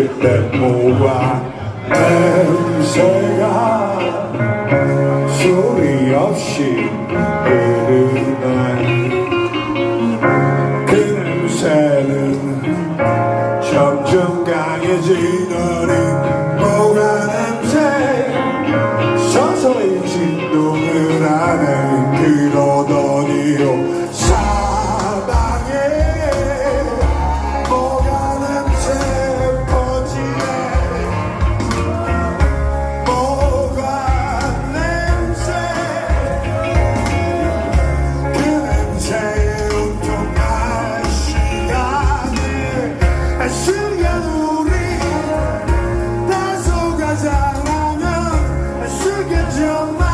그때 모아 냄새가 소리 없이 흐르네. 그 냄새는 점점 강해지더니 뭐가 냄새? 서서히 진동을 하는 그러더니요. 사 your mind.